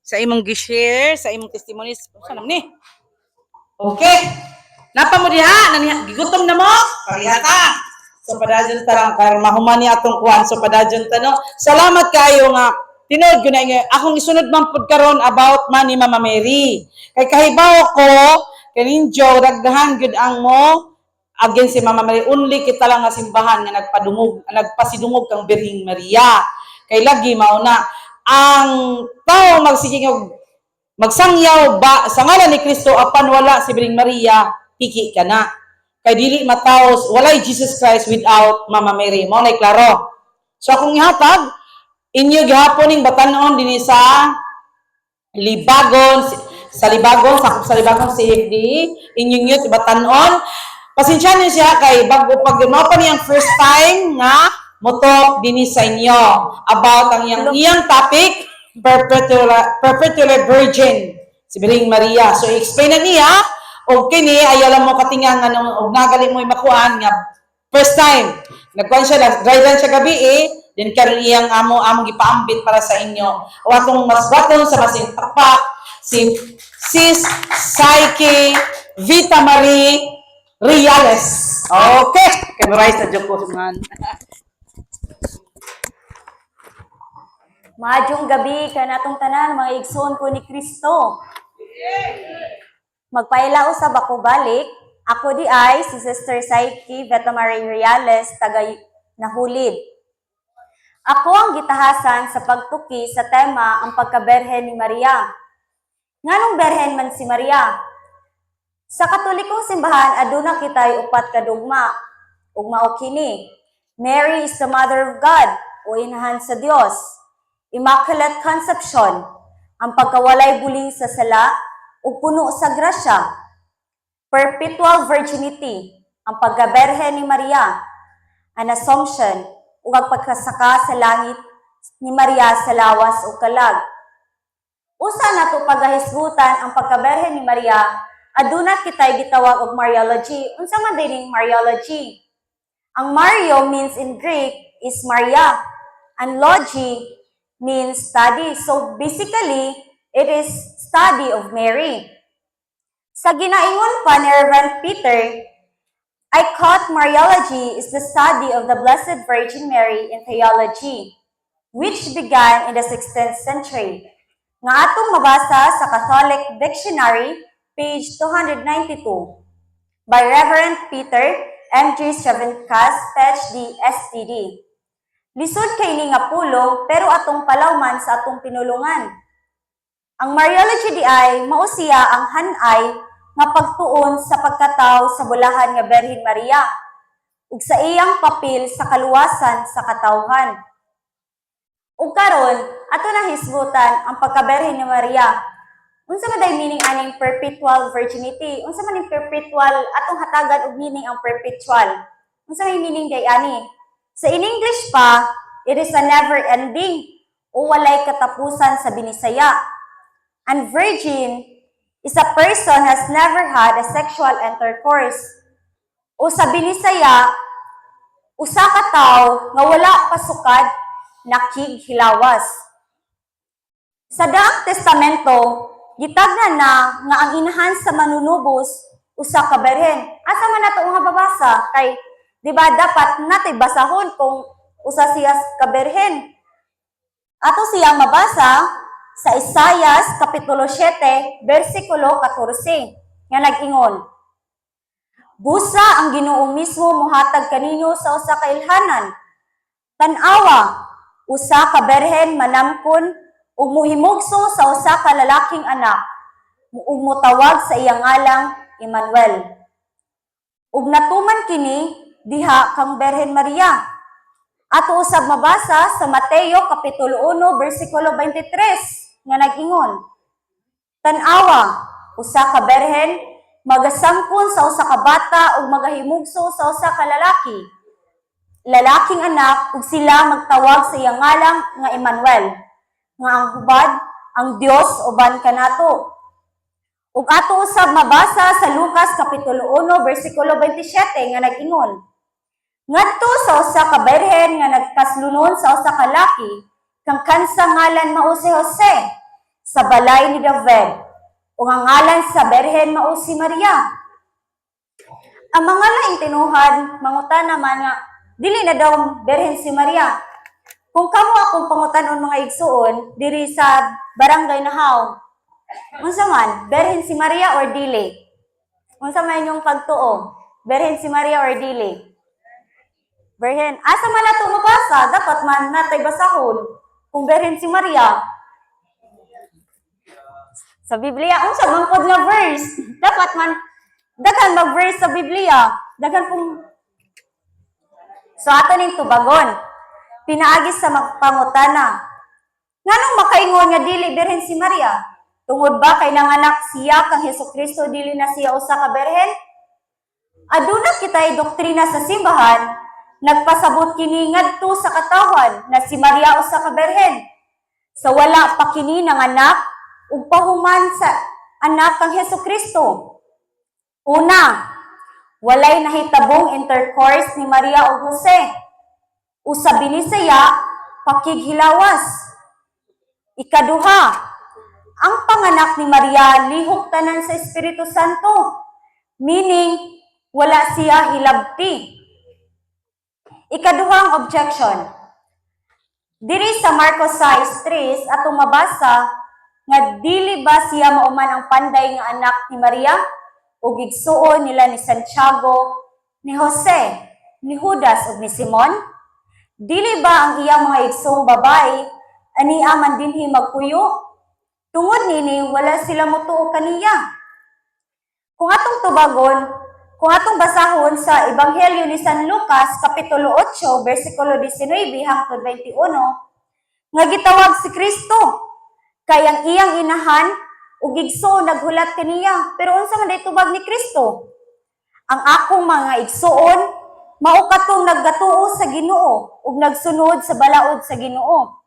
sa imong gi-share, sa imong testimonies. Sa naman ni? Okay. Napa mo diha, naniha, gigutom na mo? Parihata. So padadyon ta lang kay mahuman ni atong kuan. So padadyon ta no. Salamat kayo nga tinuod ko na. Akong isunod man pud karon about man ni Mama Mary. Kay kahibaw ko kaninjo dagdahan gyud ang mo again si Mama Mary only kita lang nga simbahan nga nagpadungog nagpasidungog kang Birhing Maria. Kay lagi mauna ang tao magsiging magsangyaw ba sa ngalan ni Kristo apan wala si Birhing Maria piki ka na. Kay dili mataos walay Jesus Christ without Mama Mary. Mao nay klaro. So akong ihatag inyo gihapon ning batanon dinhi sa Libagon sa Libagon sa sa Libagon si HD inyong yun batanon pasensya niyo siya kay bago pag mao niyang first time nga motok dinhi sa inyo about ang iyang iyang topic perpetual perpetual virgin. Si Biring Maria. So explain na niya og kini ayaw lang mo katingang ano og nagali mo makuan nga first time. Nagkuan siya nag-drive lang siya gabi eh. Din karon iyang amo among gipaambit para sa inyo. O atong mas baton sa masing takpak si Sis Psyche Vita Marie Riales. Okay. Memorize na joke ko man Maadjong gabi ka natong tanan mga igsoon ko ni Kristo. Magpaila usab ako balik. Ako di ay si Sister Psyche Veta Marie Reales taga Nahulid. Ako ang gitahasan sa pagtuki sa tema ang pagkaberhen ni Maria. Nganong berhen man si Maria? Sa Katolikong simbahan aduna kitay upat ka dugma. Ug mao kini. Mary is the mother of God o inahan sa Dios. Immaculate Conception, ang pagkawalay buling sa sala ug puno sa grasya. Perpetual Virginity, ang paggaberhe ni Maria. An Assumption, ug ang pagkasaka sa langit ni Maria sa lawas o kalag. Usa na to pagahisgutan ang pagkaberhe ni Maria, aduna kitay gitawag og Mariology. Unsa man dining Mariology? Ang Mario means in Greek is Maria, and logy means study. So basically, it is study of Mary. Sa ginaingon pa ni Reverend Peter, I caught Mariology is the study of the Blessed Virgin Mary in theology, which began in the 16th century. Nga atong mabasa sa Catholic Dictionary, page 292, by Reverend Peter M.G. Chavincas, PhD, STD. Lisod kay ni nga pulong, pero atong palawman sa atong pinulungan. Ang Mariology di ay mausiya ang hanay nga pagtuon sa pagkataw sa bulahan nga Berhin Maria ug sa iyang papel sa kaluwasan sa katawhan. Ug karon, ato na hisgutan ang pagkaberhin ni Maria. Unsa man day meaning aning perpetual virginity? Unsa man yung perpetual atong hatagan og meaning ang perpetual? Unsa may meaning day ani? Sa in English pa, it is a never ending o walay katapusan sa binisaya. And virgin is a person has never had a sexual intercourse. O sa binisaya, usa ka tawo nga wala pasukad nakighilawas. Sa Daang Testamento, gitagna na nga ang inahan sa manunubos usa ka berhen. Asa man nato nga babasa kay di ba dapat natay basahon kung usa siya ka berhen. Ato siyang mabasa sa Isayas kapitulo 7 bersikulo 14 nga nag-ingon Busa ang Ginoo mismo muhatag kanino sa usa ka ilhanan. Tan-awa, usa ka berhen manamkon ug muhimugso sa usa ka lalaking anak ug mutawag sa iyang ngalang Emmanuel. Ug natuman kini diha kang Berhen Maria. Ato usab mabasa sa Mateo kapitulo 1 bersikulo 23 nga nag-ingon. Tan-awa, usa ka berhen magasangkon sa usa ka bata ug magahimugso sa usa ka lalaki. Lalaking anak ug sila magtawag sa iyang ngalang nga Emmanuel, nga ang hubad ang Dios uban kanato. Ug ato usab mabasa sa Lucas kapitulo 1 bersikulo 27 nga nag-ingon. Ngadto sa usa ka berhen nga nagkaslunon sa usa ka laki, kang kansa ngalan mao si Jose. sa balay ni David, ug ang ngalan sa Berhen mao si Maria. Ang mga laing tinuhan, mangutan naman nga, dili na daw Berhen si Maria. Kung kamo akong pangutanon mga igsuon, diri sa barangay Nahaw, unsa man, Berhen si Maria or dili? Unsa man yung pagtuo? Berhen si Maria or dili? Berhen. Asa man nato mabasa? Dapat man natay basahon. Kung Berhen si Maria. Sa Biblia, unsa man pod nga verse? Dapat man daghan mag verse sa Biblia. Daghan kung So ato ning tubagon. Pinaagi sa magpangutana. Nganong makaingon nga dili Berhen si Maria? Tungod ba kay nanganak siya kang Hesus Kristo dili na siya usa ka berhen? Aduna kitay doktrina sa simbahan, nagpasabot kini ngadto sa katawan na si Maria usa ka berhen. Sa wala pa kini nanganak ug pahuman sa anak kang Hesus Kristo. Una, walay nahitabong intercourse ni Maria ug Jose. Usabi ni saya pakighilawas. Ikaduha, ang panganak ni Maria lihok tanan sa Espiritu Santo. Meaning, wala siya hilabti. Ikaduhang objection. Diri sa Marcos 6.3 atong mabasa nga dili ba siya mauman ang panday nga anak ni Maria o gigsuon nila ni Santiago, ni Jose, ni Judas ug ni Simon? Dili ba ang iyang mga igsoong babae ania man dinhi magpuyo? Tungod nini wala sila motuo kaniya. Kung atong tubagon, kung atong basahon sa Ebanghelyo ni San Lucas, Kapitulo 8, versikulo 19 hangtod 21, nga gitawag si Kristo, kay ang iyang inahan, ug igso naghulat kaniya, pero unsa man tubag ni Kristo? Ang akong mga igsoon, mao katong naggatuo sa Ginoo ug nagsunod sa balaod sa Ginoo.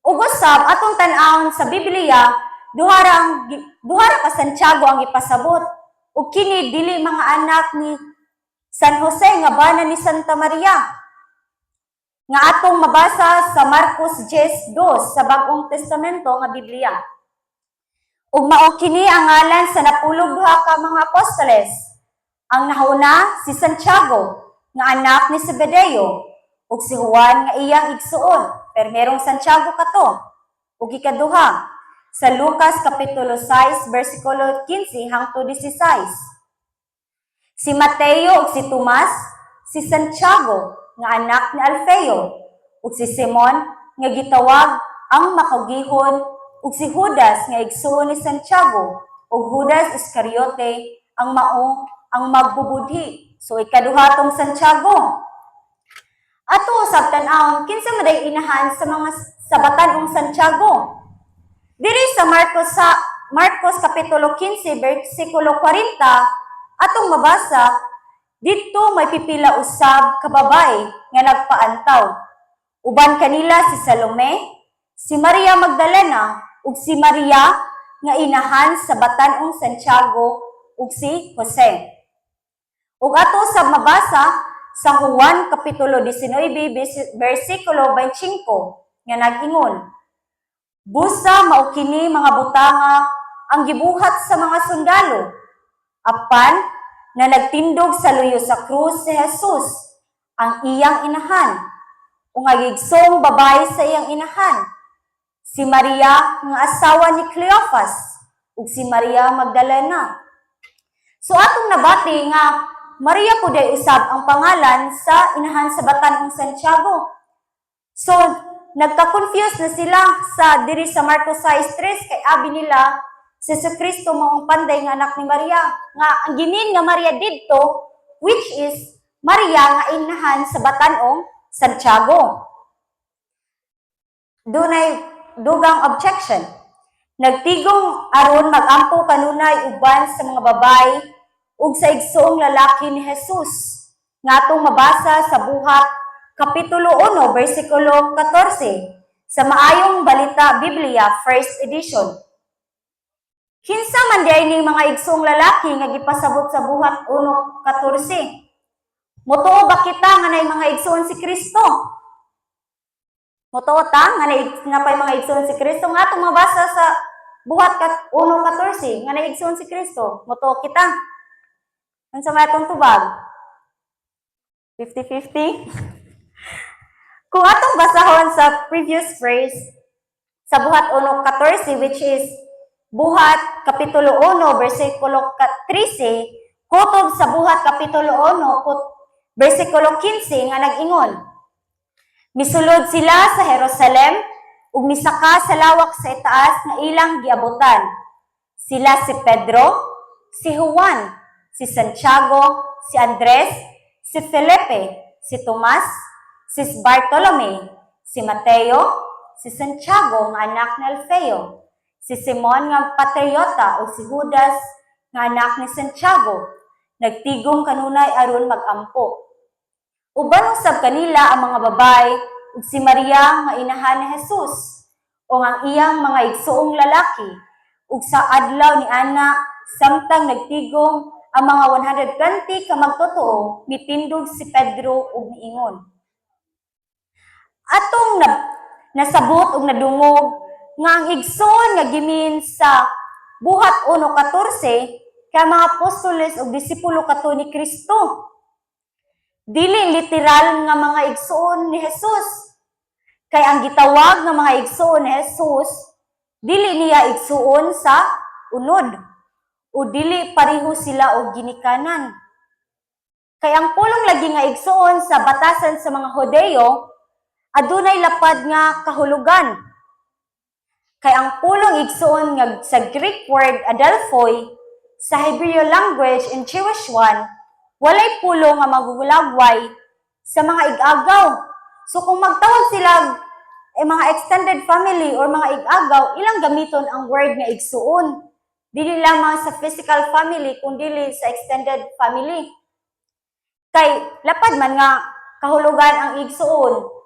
Ug usab atong tan-awon sa Biblia, duhara ang gi- duhara ka Santiago ang ipasabot. Ug kini dili mga anak ni San Jose nga bana ni Santa Maria. Nga atong mabasa sa Marcos 10:2 sa Bagong Testamento nga Biblia. Ug mao kini ang ngalan sa napulog duha ka mga apostoles. Ang nahuna si Santiago nga anak ni Zebedeo ug si Juan nga iyang igsuon. Pero merong Santiago kato. Ug ikaduha sa Lucas kapitulo 6 versikulo 15 hangtod 16. Si Mateo ug si Tomas, si Santiago nga anak ni Alfeo ug si Simon nga gitawag ang makagihon ug si Judas nga igsuon ni Santiago ug Judas Iscariote ang mao ang magbubudhi. So ikaduha tong Santiago. Ato usab tan-awon kinsa maday inahan sa mga sabatan ung Santiago. Diri sa Marcos sa Marcos kapitulo 15 bersikulo 40 atong mabasa dito may pipila usab ka babae nga nagpaantaw. Uban kanila si Salome, si Maria Magdalena ug si Maria nga inahan sa batan-ong Santiago ug si Jose. Ug ato sa mabasa sa Juan kapitulo 19 bes- bersikulo 25 nga nag-ingon Busa mao kini mga butanga ang gibuhat sa mga sundalo. Apan na nagtindog sa luyo sa krus si Jesus ang iyang inahan. Ang gigsong babae sa iyang inahan. Si Maria nga asawa ni Cleophas ug si Maria Magdalena. So atong nabati nga Maria po usab ang pangalan sa inahan sa batan ng Santiago. So nagka-confuse na sila sa diri sa Marcos 6:3 kay abi nila si Jesu Kristo mao ang panday nga anak ni Maria nga ang ginin nga Maria didto which is Maria nga inahan sa batan-ong Santiago. Dunay dugang objection. Nagtigong aron magampo kanunay uban sa mga babay ug sa igsoong lalaki ni Jesus. Nga atong mabasa sa buhat kapitulo 1 bersikulo 14 sa Maayong Balita Biblia first edition. Kinsa man diay ning mga igsoong lalaki nga gipasabot sa buhat 1:14. Motuo ba kita nga nay mga igsoon si Kristo? Motota nga naig nga pay mga igsoon si Kristo nga atong mabasa sa buhat kat 1:14 nga naigsoon si Kristo. Moto kita. Unsa may atong tubag? 50-50? Kung atong basahon sa previous phrase sa buhat 1:14 which is buhat kapitulo 1 bersikulo 13 kutob sa buhat kapitulo 1 kut bersikulo 15 nga nag-ingon Misulod sila sa Jerusalem ug misaka sa lawak sa itaas nga ilang giabutan. Sila si Pedro, si Juan, si Santiago, si Andres, si Felipe, si Tomas, si Bartolome, si Mateo, si Santiago nga anak ni Alfeo, si Simon nga patriota o si Judas nga anak ni Santiago, nagtigong kanunay aron magampo. Uban usab kanila ang mga babay ug si Maria nga inahan ni Jesus o ang iyang mga igsuong lalaki ug sa adlaw ni Ana samtang nagtigong ang mga 120 ka magtotoo mitindog si Pedro ug niingon Atong na, nasabot ug nadungog nga ang igsoon nga gimin sa buhat 1:14 kay mga apostoles ug disipulo kato ni Kristo dili literal nga mga igsoon ni Jesus. Kay ang gitawag nga mga igsoon ni Jesus, dili niya igsuon sa unod o dili pareho sila og ginikanan. Kay ang pulong lagi nga igsuon sa batasan sa mga Hodeo, adunay lapad nga kahulugan. Kay ang pulong igsuon nga sa Greek word adelphoi sa Hebrew language and Jewish one, walay pulo nga magugulagway sa mga igagaw. So kung magtawag sila eh, mga extended family or mga igagaw, ilang gamiton ang word nga igsuon. Dili lamang sa physical family, kundi sa extended family. Kay lapad man nga kahulugan ang igsuon.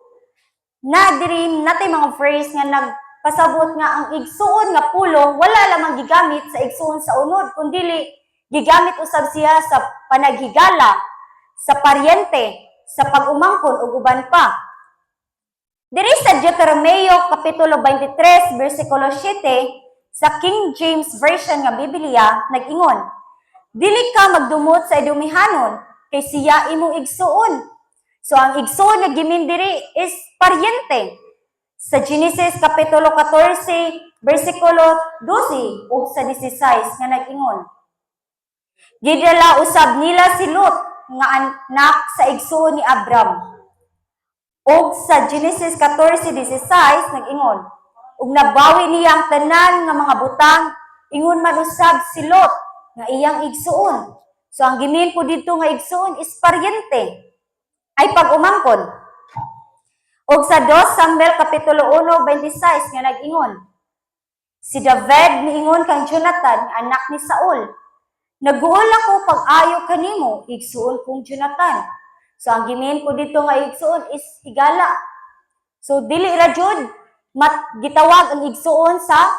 Na diri natay mga phrase nga nagpasabot nga ang igsuon nga pulong wala lamang gigamit sa igsuon sa unod, kundi gigamit usab siya sa panaghigala, sa paryente, sa pag-umangkon ug uban pa. Diri sa Deuteronomio kapitulo 23 bersikulo 7 sa King James Version nga Biblia nag-ingon, Dili ka magdumot sa idumihanon kay siya imong igsuon. So ang igsuon nga gimin diri is paryente. Sa Genesis kapitulo 14 bersikulo 12 ug sa 16 nga nag-ingon, Gidala usab nila si Lot nga anak sa igsuon ni Abram. Og sa Genesis 14:16 nag-ingon, ug nabawi niya ang tanan nga mga butang, ingon man usab si Lot nga iyang igsuon. So ang gimin po dito nga igsuon is paryente ay pag-umangkon. Og sa 2 Samuel kapitulo 1:26 nga nag-ingon, si David niingon kang Jonathan anak ni Saul, Naguol ako pag-ayo kanimo, igsuon kong Jonathan. So ang gimin ko dito nga igsuon is higala. So dili ra jud mat gitawag ang igsuon sa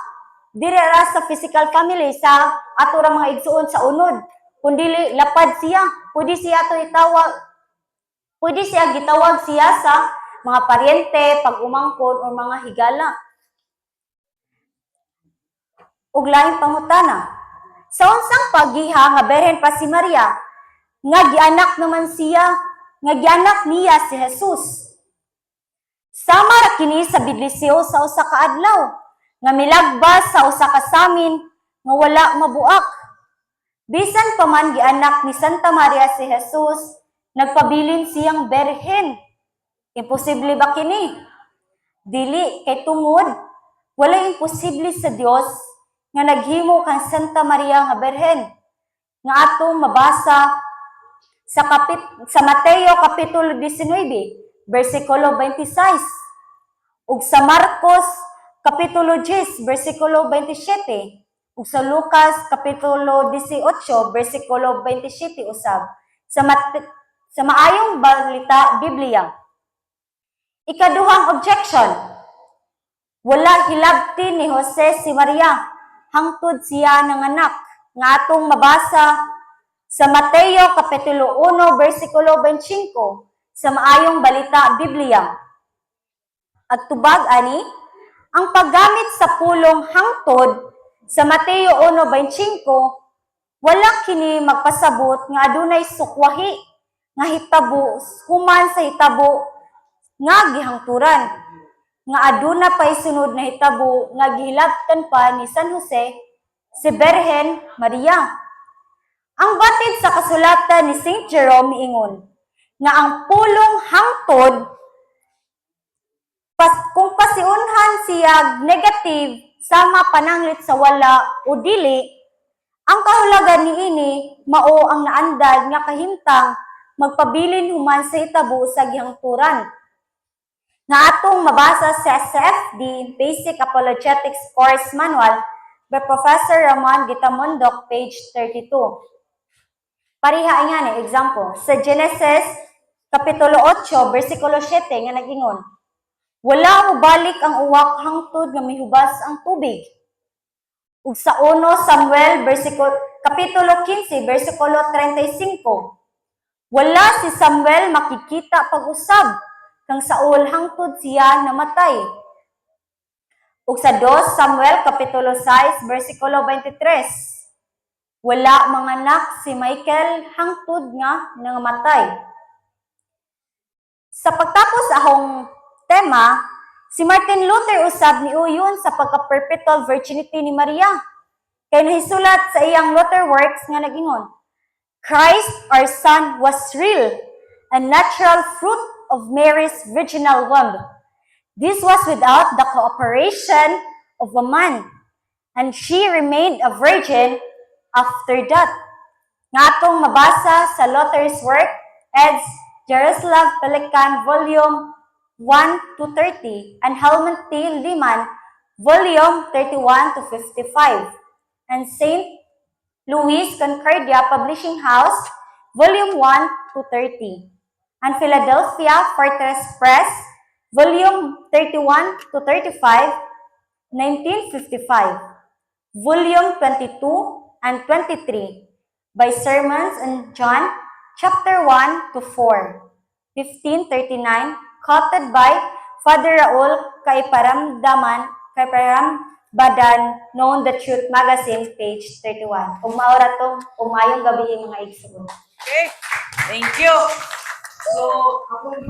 dili ra sa physical family sa ato ra mga igsuon sa unod. Kundi lapad siya, pwede siya to itawag pwede siya gitawag siya sa mga paryente, pag-umangkon o mga higala. Ug laing pangutana, sa unsang paggiha nga berhen pa si Maria, nga gianak naman siya, nga gianak niya si Jesus. Sama ra kini sa bidlisyo sa usa ka adlaw, nga milagbas sa usa ka samin nga wala mabuak. Bisan pa man gianak ni Santa Maria si Jesus, nagpabilin siyang berhen. Imposible ba kini? Dili kay tungod wala imposible sa Dios nga naghimo kang Santa Maria nga Berhen nga atong mabasa sa kapit sa Mateo kapitulo 19 bersikulo 26 ug sa Marcos kapitulo 10 bersikulo 27 ug sa Lucas kapitulo 18 bersikulo 27 usab sa mat- sa maayong balita Biblia. Ikaduhang objection. Wala hilabti ni Jose si Maria. Hangtod siya ng anak. Nga atong mabasa sa Mateo kapitulo 1 bersikulo 25 sa maayong balita Biblia. At tubag ani, ang paggamit sa pulong hangtod sa Mateo 1:25 wala kini magpasabot nga adunay sukwahi nga hitabo human sa hitabo nga gihangturan nga aduna pay sunod na hitabo nga gihilabtan pa ni San Jose si Berhen Maria. Ang batid sa kasulatan ni St. Jerome miingon nga ang pulong hangtod pas, kung pasiunhan siya negative sama pananglit sa wala o dili, ang kahulagan ni ini mao ang naandad nga kahimtang magpabilin human sa hitabo sa gihangturan. Nga atong mabasa sa SFD Basic Apologetics Course Manual by Professor Ramon Gitamondok, page 32. Pariha nga ni example sa Genesis kapitulo 8 bersikulo 7 nga nagingon Wala mo balik ang uwak hangtod nga mihubas ang tubig. Ug sa 1 Samuel bersikulo kapitulo 15 bersikulo 35 Wala si Samuel makikita pag-usab kang Saul hangtod siya namatay. Ug sa 2 Samuel kapitulo 6 bersikulo 23 wala manganak si Michael hangtod nga nangamatay. Sa pagtapos ahong tema, si Martin Luther usab ni uyon sa pagka-perpetual virginity ni Maria. Kay nahisulat sa iyang Luther works nga nagingon, Christ our Son was real, a natural fruit of Mary's virginal womb. This was without the cooperation of a man, and she remained a virgin after that. Nga atong mabasa sa Luther's work, eds Jaroslav Pelikan, Volume 1 to 30, and Helmut T. Lehman, Volume 31 to 55, and St. Louis Concordia Publishing House, Volume 1 to 30, and Philadelphia Fortress Press, Volume 31 to 35, 1955, Volume 22 and 23, by Sermons and John, chapter 1 to 4, 1539, quoted by Father Raul Kaiparamdaman, Kaiparambadan, Known the Truth Magazine, page 31. Kung maura to, umayong gabi mga igsugon. Okay? Thank you. So, ako yung